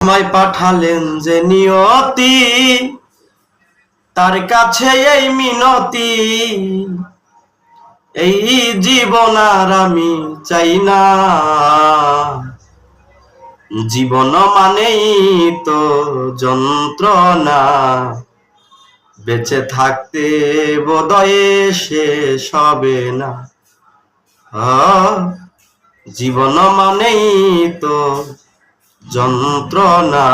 আমায় পাঠালেন যে নিয়তি, তার কাছে এই মিনতি। এই জীবন আর আমি চাই না। জীবন মানেই তো যন্ত্রণা। বেঁচে থাকতে বোধয়ে শেষ হবে না। জীবন মানেই তো যন্ত্রণা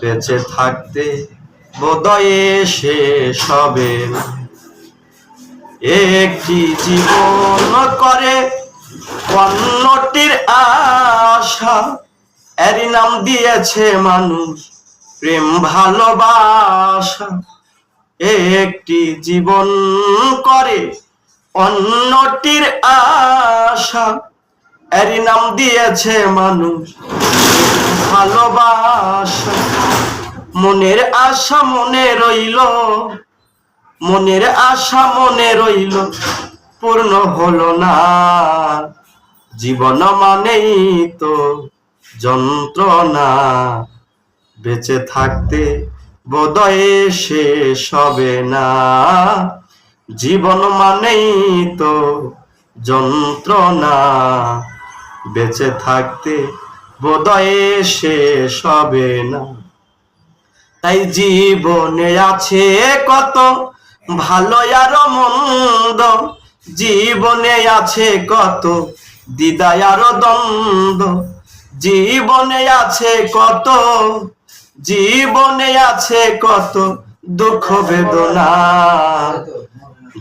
বেঁচে থাকতে বোধয়ে শেষ হবে একটি জীবন করে অন্যটির আশা, এরই নাম দিয়েছে মানুষ প্রেম ভালোবাসা। একটি জীবন করে অন্যটির আশা, এরই নাম দিয়েছে মানুষ ভালোবাসা। মনের আশা মনে রইল, মনের আশা মনে রইল, পূর্ণ হলো না। জীবন মানেই তো যন্ত্রণা, বেঁচে থাকতে বোধয়ে শেষ হবে না। জীবন মানেই তো যন্ত্রণা, বেঁচে থাকতে বোধয়ে শেষ হবে না। তাই জীবনে আছে কত ভালো আর মন্দ। জীবনে আছে কত দ্বিধায় আর দ্বন্দ্ব। জীবনে আছে কত, জীবনে আছে কত দুঃখ বেদনা।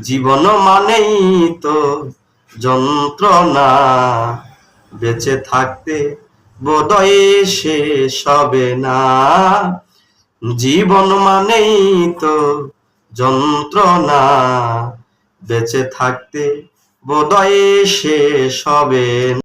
জীবন মানেই তো যন্ত্রণা। বেঁচে থাকতে বোধয়ে শেষ হবে না জীবন মানেই তো যন্ত্রণা বেঁচে থাকতে বোধয়ে শেষ হবে।